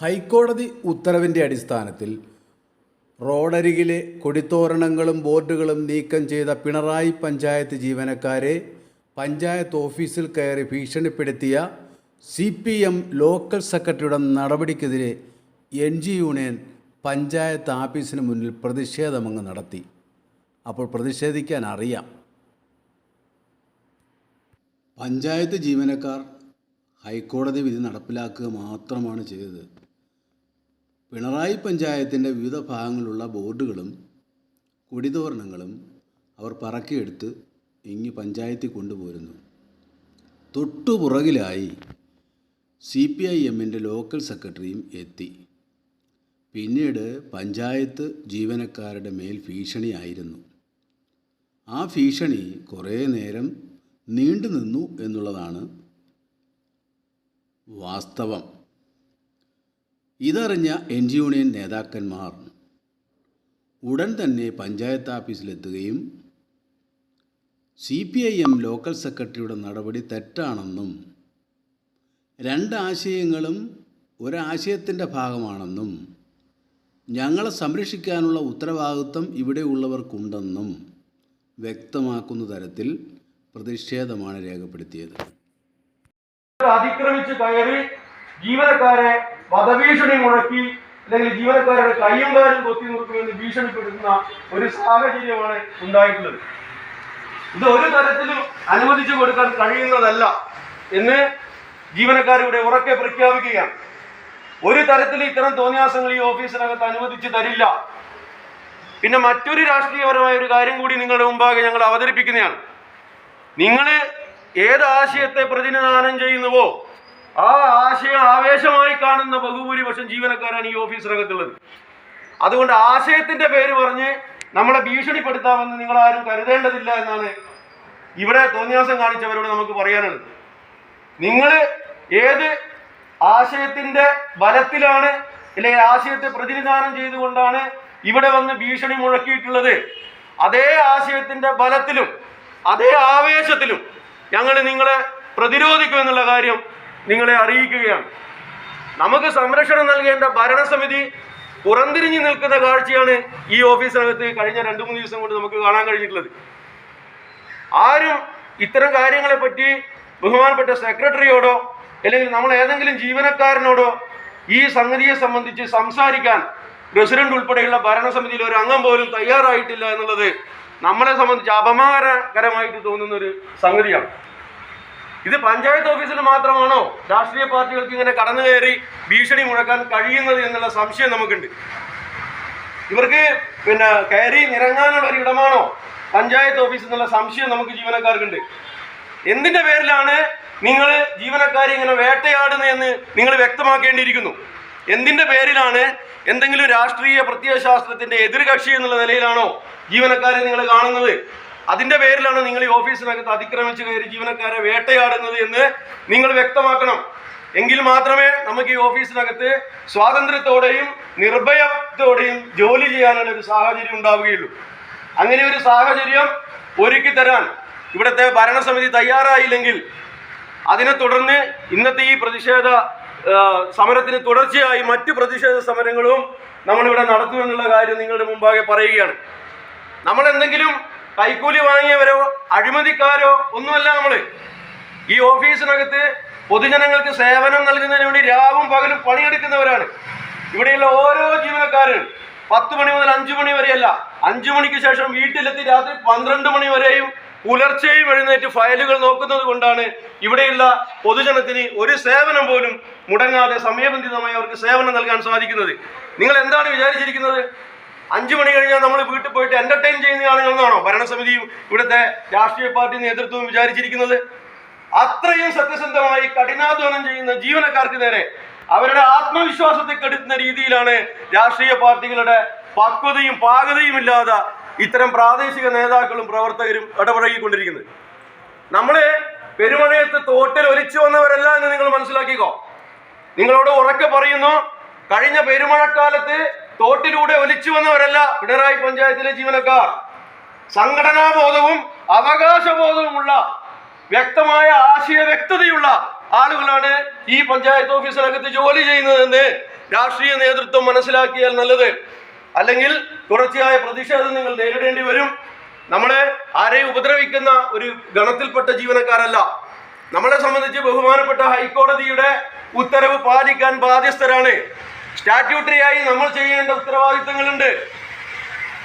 ഹൈക്കോടതി ഉത്തരവിന്റെ അടിസ്ഥാനത്തിൽ റോഡരികിലെ കൊടിത്തോരണങ്ങളും ബോർഡുകളും നീക്കം ചെയ്ത പിണറായി പഞ്ചായത്ത് ജീവനക്കാരെ പഞ്ചായത്ത് ഓഫീസിൽ കയറി ഭീഷണിപ്പെടുത്തിയ സി പി എം ലോക്കൽ സെക്രട്ടറിയുടെ നടപടിക്കെതിരെ എൻ ജി യൂണിയൻ പഞ്ചായത്ത് ആഫീസിന് മുന്നിൽ പ്രതിഷേധമങ്ങ് നടത്തി. അപ്പോൾ പ്രതിഷേധിക്കാൻ അറിയാം പഞ്ചായത്ത് ജീവനക്കാർ ഹൈക്കോടതി വിധി നടപ്പിലാക്കുക മാത്രമാണ് ചെയ്തത്. പിണറായി പഞ്ചായത്തിന്റെ വിവിധ ഭാഗങ്ങളിലുള്ള ബോർഡുകളും കൊടിതോരണങ്ങളും അവർ പറക്കിയെടുത്ത് ഇങ്ങി പഞ്ചായത്തിൽ കൊണ്ടുപോരുന്നു. തൊട്ടുപുറകിലായി സി പി ഐ എമ്മിന്റെ ലോക്കൽ സെക്രട്ടറിയും എത്തി. പിന്നീട് പഞ്ചായത്ത് ജീവനക്കാരുടെ മേൽ ഭീഷണിയായിരുന്നു. ആ ഭീഷണി കുറേ നേരം നീണ്ടു നിന്നു എന്നുള്ളതാണ് വാസ്തവം. ഇതറിഞ്ഞ എൻ ജി യൂണിയൻ നേതാക്കന്മാർ ഉടൻ തന്നെ panchayat ഓഫീസിലെത്തുകയും C P I M local സെക്രട്ടറിയുടെ നടപടി തെറ്റാണെന്നും രണ്ട് രണ്ടാശയങ്ങളും ഒരാശയത്തിന്റെ ഭാഗമാണെന്നും ഞങ്ങളെ സംരക്ഷിക്കാനുള്ള ഉത്തരവാദിത്വം ഇവിടെയുള്ളവർക്കുണ്ടെന്നും വ്യക്തമാക്കുന്ന തരത്തിൽ പ്രതിഷേധമാണ് രേഖപ്പെടുത്തിയത്. അതിക്രമിച്ച് കയറി ജീവനക്കാരെ വധഭീഷണി മുഴക്കി അല്ലെങ്കിൽ ജീവനക്കാരുടെ കയ്യും കാലും കൊത്തി നിർത്തുമെന്ന് ഭീഷണിപ്പെടുത്തുന്ന ഒരു സാഹചര്യമാണ് ഉണ്ടായിട്ടുള്ളത്. ഇത് ഒരു തരത്തിലും അനുവദിച്ചു കൊടുക്കാൻ കഴിയുന്നതല്ല എന്ന് ജീവനക്കാരിവിടെ ഉറക്കെ പ്രഖ്യാപിക്കുകയാണ്. ഒരു തരത്തിൽ ഇത്തരം തോന്നിയാസങ്ങൾ ഈ ഓഫീസിനകത്ത് അനുവദിച്ചു തരില്ല. പിന്നെ മറ്റൊരു രാഷ്ട്രീയപരമായ ഒരു കാര്യം കൂടി നിങ്ങളുടെ മുമ്പാകെ ഞങ്ങൾ അവതരിപ്പിക്കുന്നതാണ്. നിങ്ങൾ ഏത് ആശയത്തെ പ്രതിനിധാനം ചെയ്യുന്നുവോ ആ ആശയ ആവേശമായി കാണുന്ന ബഹുഭൂരിപക്ഷം ജീവനക്കാരാണ് ഈ ഓഫീസിനകത്തുള്ളത് അതുകൊണ്ട് ആശയത്തിന്റെ പേര് പറഞ്ഞ് നമ്മളെ ഭീഷണിപ്പെടുത്താമെന്ന് നിങ്ങൾ ആരും കരുതേണ്ടതില്ല എന്നാണ് ഇവിടെ തോന്നിയാസം കാണിച്ചവരോട് നമുക്ക് പറയാനുള്ളത്. നിങ്ങൾ ഏത് ആശയത്തിന്റെ ബലത്തിലാണ് അല്ലെങ്കിൽ ആശയത്തെ പ്രതിനിധാനം ചെയ്തുകൊണ്ടാണ് ഇവിടെ വന്ന് ഭീഷണി മുഴക്കിയിട്ടുള്ളത്? അതേ ആശയത്തിന്റെ ബലത്തിലും അതേ ആവേശത്തിലും ഞങ്ങൾ നിങ്ങളെ പ്രതിരോധിക്കും എന്നുള്ള കാര്യം നിങ്ങളെ അറിയിക്കുകയാണ്. നമുക്ക് സംരക്ഷണം നൽകേണ്ട ഭരണസമിതി പുറംതിരിഞ്ഞു നിൽക്കുന്ന കാഴ്ചയാണ് ഈ ഓഫീസിനകത്ത് കഴിഞ്ഞ രണ്ടു മൂന്ന് ദിവസം കൊണ്ട് നമുക്ക് കാണാൻ കഴിഞ്ഞിട്ടുള്ളത്. ആരും ഇത്തരം കാര്യങ്ങളെ പറ്റി ബഹുമാനപ്പെട്ട സെക്രട്ടറിയോടോ അല്ലെങ്കിൽ നമ്മൾ ഏതെങ്കിലും ജീവനക്കാരനോടോ ഈ സംഗതിയെ സംബന്ധിച്ച് സംസാരിക്കാൻ പ്രസിഡന്റ് ഉൾപ്പെടെയുള്ള ഭരണസമിതിയിൽ ഒരു അംഗം പോലും തയ്യാറായിട്ടില്ല എന്നുള്ളത് നമ്മളെ സംബന്ധിച്ച് അപമാനകരമായിട്ട് തോന്നുന്ന ഒരു സംഗതിയാണ്. ഇത് പഞ്ചായത്ത് ഓഫീസിൽ മാത്രമാണോ രാഷ്ട്രീയ പാർട്ടികൾക്ക് ഇങ്ങനെ കടന്നു കയറി ഭീഷണി മുഴക്കാൻ കഴിയുന്നത് എന്നുള്ള സംശയം നമുക്കുണ്ട്. ഇവർക്ക് പിന്നെ കയറി നിരങ്ങാനുള്ള ഒരു ഇടമാണോ പഞ്ചായത്ത് ഓഫീസ് എന്നുള്ള സംശയം നമുക്ക് ജീവനക്കാർക്കുണ്ട്. എന്തിന്റെ പേരിലാണ് നിങ്ങൾ ജീവനക്കാരെ ഇങ്ങനെ വേട്ടയാടുന്നതെന്ന് നിങ്ങൾ വ്യക്തമാക്കേണ്ടിയിരിക്കുന്നു? എന്തിന്റെ പേരിലാണ് എന്തെങ്കിലും രാഷ്ട്രീയ പ്രത്യയശാസ്ത്രത്തിന്റെ എതിർകക്ഷി എന്നുള്ള നിലയിലാണോ ജീവനക്കാരെ നിങ്ങൾ കാണുന്നത്? അതിന്റെ പേരിലാണ് നിങ്ങൾ ഈ ഓഫീസിനകത്ത് അതിക്രമിച്ച് കയറി ജീവനക്കാരെ വേട്ടയാടുന്നത് എന്ന് നിങ്ങൾ വ്യക്തമാക്കണം. എങ്കിൽ മാത്രമേ നമുക്ക് ഈ ഓഫീസിനകത്ത് സ്വാതന്ത്ര്യത്തോടെയും നിർഭയത്തോടെയും ജോലി ചെയ്യാനുള്ള ഒരു സാഹചര്യം ഉണ്ടാവുകയുള്ളൂ. അങ്ങനെ ഒരു സാഹചര്യം ഒരുക്കി തരാൻ ഇവിടുത്തെ ഭരണസമിതി തയ്യാറായില്ലെങ്കിൽ അതിനെ തുടർന്ന് ഇന്നത്തെ ഈ പ്രതിഷേധ സമരത്തിന് തുടർച്ചയായി മറ്റു പ്രതിഷേധ സമരങ്ങളും നമ്മളിവിടെ നടത്തുമെന്നുള്ള കാര്യം നിങ്ങളുടെ മുമ്പാകെ പറയുകയാണ്. നമ്മൾ എന്തെങ്കിലും കൈക്കൂലി വാങ്ങിയവരോ അഴിമതിക്കാരോ ഒന്നുമല്ല നമ്മൾ ഈ ഓഫീസിനകത്ത് പൊതുജനങ്ങൾക്ക് സേവനം നൽകുന്നതിന് വേണ്ടി രാവും പകലും പണിയെടുക്കുന്നവരാണ്. ഇവിടെയുള്ള ഓരോ ജീവനക്കാരും പത്ത് മണി മുതൽ അഞ്ചു മണി വരെയല്ല അഞ്ചു മണിക്ക് ശേഷം വീട്ടിലെത്തി രാത്രി പന്ത്രണ്ട് മണി വരെയും പുലർച്ചെയും എഴുന്നേറ്റ് ഫയലുകൾ നോക്കുന്നത് കൊണ്ടാണ് ഇവിടെയുള്ള പൊതുജനത്തിന് ഒരു സേവനം പോലും മുടങ്ങാതെ സമയബന്ധിതമായി അവർക്ക് സേവനം നൽകാൻ സാധിക്കുന്നത്. നിങ്ങൾ എന്താണ് വിചാരിച്ചിരിക്കുന്നത്? അഞ്ചു മണി കഴിഞ്ഞാൽ നമ്മൾ വീട്ടിൽ പോയിട്ട് എന്റർടൈൻ ചെയ്യുന്ന ആളുകളെന്നാണോ ഭരണസമിതിയും ഇവിടുത്തെ രാഷ്ട്രീയ പാർട്ടി നേതൃത്വവും വിചാരിച്ചിരിക്കുന്നത്? അത്രയും സത്യസന്ധമായി കഠിനാധ്വാനം ചെയ്യുന്ന ജീവനക്കാർക്ക് നേരെ അവരുടെ ആത്മവിശ്വാസത്തെ കെടുത്തുന്ന രീതിയിലാണ് രാഷ്ട്രീയ പാർട്ടികളുടെ പക്വതയും പാകതയും ഇല്ലാതെ ഇത്തരം പ്രാദേശിക നേതാക്കളും പ്രവർത്തകരും ഇടപഴകിക്കൊണ്ടിരിക്കുന്നത്. നമ്മൾ പെരുമഴയത്ത് തോട്ടിൽ ഒലിച്ചു വന്നവരല്ല എന്ന് നിങ്ങൾ മനസ്സിലാക്കിക്കോ? നിങ്ങളോട് ഉറക്കെ പറയുന്നു കഴിഞ്ഞ പെരുമഴക്കാലത്ത് തോട്ടിലൂടെ ഒലിച്ചു വന്നവരല്ല പിണറായി പഞ്ചായത്തിലെ ജീവനക്കാർ. സംഘടനാബോധവും അവകാശബോധവുമുള്ള വ്യക്തമായ ആശയ വ്യക്തതയുള്ള ആളുകളാണ് ഈ പഞ്ചായത്ത് ഓഫീസിനകത്ത് ജോലി ചെയ്യുന്നതെന്ന് രാഷ്ട്രീയ നേതൃത്വം മനസ്സിലാക്കിയാൽ നല്ലത്. അല്ലെങ്കിൽ തുടർച്ചയായ പ്രതിഷേധം നിങ്ങൾ നേരിടേണ്ടി വരും. നമ്മളെ ആരെയും ഉപദ്രവിക്കുന്ന ഒരു ഗണത്തിൽപ്പെട്ട ജീവനക്കാരല്ല. നമ്മളെ സംബന്ധിച്ച് ബഹുമാനപ്പെട്ട ഹൈക്കോടതിയുടെ ഉത്തരവ് പാലിക്കാൻ ബാധ്യസ്ഥരാണ്. സ്റ്റാറ്റ്യൂട്ടറിയായി നമ്മൾ ചെയ്യേണ്ട ഉത്തരവാദിത്തങ്ങളുണ്ട്.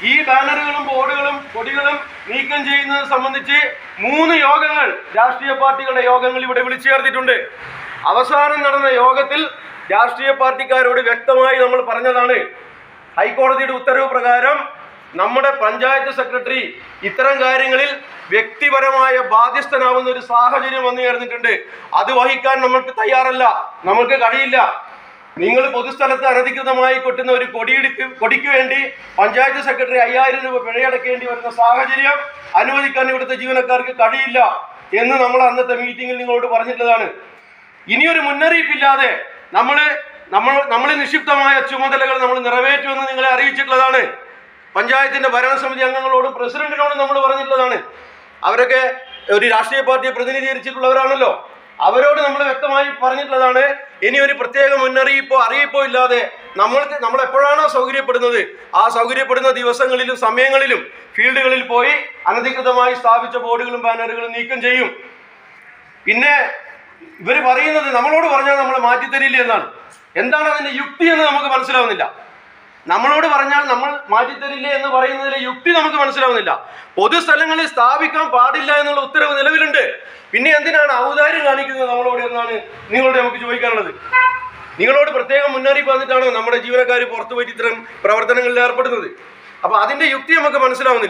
ഈ ബാനറുകളും ബോർഡുകളും കൊടികളും നീക്കം ചെയ്യുന്നത് സംബന്ധിച്ച് മൂന്ന് യോഗങ്ങൾ രാഷ്ട്രീയ പാർട്ടികളുടെ യോഗങ്ങൾ ഇവിടെ വിളിച്ചു ചേർത്തിട്ടുണ്ട് അവസാനം നടന്ന യോഗത്തിൽ രാഷ്ട്രീയ പാർട്ടിക്കാരോട് വ്യക്തമായി നമ്മൾ പറഞ്ഞതാണ്. ഹൈക്കോടതിയുടെ ഉത്തരവ് പ്രകാരം നമ്മുടെ പഞ്ചായത്ത് സെക്രട്ടറി ഇത്തരം കാര്യങ്ങളിൽ വ്യക്തിപരമായ ബാധ്യസ്ഥനാവുന്ന ഒരു സാഹചര്യം വന്നു ചേർന്നിട്ടുണ്ട്. അത് വഹിക്കാൻ നമ്മൾക്ക് തയ്യാറല്ല. നമ്മൾക്ക് കഴിയില്ല. നിങ്ങൾ പൊതുസ്ഥലത്ത് അനധികൃതമായി കൊട്ടുന്ന ഒരു കൊടിയെടുക്ക് കൊടിക്ക് വേണ്ടി പഞ്ചായത്ത് സെക്രട്ടറി അയ്യായിരം രൂപ പിഴയടക്കേണ്ടി വരുന്ന സാഹചര്യം അനുവദിക്കാൻ ഇവിടുത്തെ ജീവനക്കാർക്ക് കഴിയില്ല എന്ന് നമ്മൾ അന്നത്തെ മീറ്റിംഗിൽ നിങ്ങളോട് പറഞ്ഞിട്ടുള്ളതാണ്. ഇനിയൊരു മുന്നറിയിപ്പില്ലാതെ നമ്മൾ നമ്മൾ നമ്മൾ നിക്ഷിപ്തമായ ചുമതലകൾ നമ്മൾ നിറവേറ്റുമെന്ന് നിങ്ങളെ അറിയിച്ചിട്ടുള്ളതാണ്. പഞ്ചായത്തിന്റെ ഭരണസമിതി അംഗങ്ങളോടും പ്രസിഡന്റിനോടും നമ്മൾ പറഞ്ഞിട്ടുള്ളതാണ്. അവരൊക്കെ ഒരു രാഷ്ട്രീയ പാർട്ടിയെ പ്രതിനിധീകരിച്ചിട്ടുള്ളവരാണല്ലോ. അവരോട് നമ്മൾ വ്യക്തമായി പറഞ്ഞിട്ടുള്ളതാണ് ഇനി ഒരു പ്രത്യേക മുന്നറിയിപ്പോ അറിയിപ്പോ ഇല്ലാതെ നമ്മൾക്ക് നമ്മൾ എപ്പോഴാണോ സൗകര്യപ്പെടുന്നത്? ആ സൗകര്യപ്പെടുന്ന ദിവസങ്ങളിലും സമയങ്ങളിലും ഫീൽഡുകളിൽ പോയി അനധികൃതമായി സ്ഥാപിച്ച ബോർഡുകളും ബാനറുകളും നീക്കം ചെയ്യും. പിന്നെ ഇവർ പറയുന്നത് നമ്മളോട് പറഞ്ഞാൽ നമ്മൾ മാറ്റിത്തരില്ല എന്നാണ്. എന്താണ് അതിന്റെ യുക്തി എന്ന് നമുക്ക് മനസ്സിലാവുന്നില്ല. നമ്മളോട് പറഞ്ഞാൽ നമ്മൾ മാറ്റിത്തരില്ലേ എന്ന് പറയുന്നതിലെ യുക്തി നമുക്ക് മനസ്സിലാവുന്നില്ല. പൊതുസ്ഥലങ്ങളിൽ സ്ഥാപിക്കാൻ പാടില്ല എന്നുള്ള ഉത്തരവ് നിലവിലുണ്ട്. പിന്നെ എന്തിനാണ് ഔദാര്യം കാണിക്കുന്നത് നമ്മളോട് എന്നാണ് നിങ്ങളോട് നമുക്ക് ചോദിക്കാനുള്ളത്? നിങ്ങളോട് പ്രത്യേകം മുന്നറിയിപ്പ് വന്നിട്ടാണോ നമ്മുടെ ജീവനക്കാർ പുറത്തു ഇത്തരം പ്രവർത്തനങ്ങളിൽ ഏർപ്പെടുന്നത്. അപ്പൊ അതിന്റെ യുക്തി നമുക്ക് മനസ്സിലാവുന്നില്ല.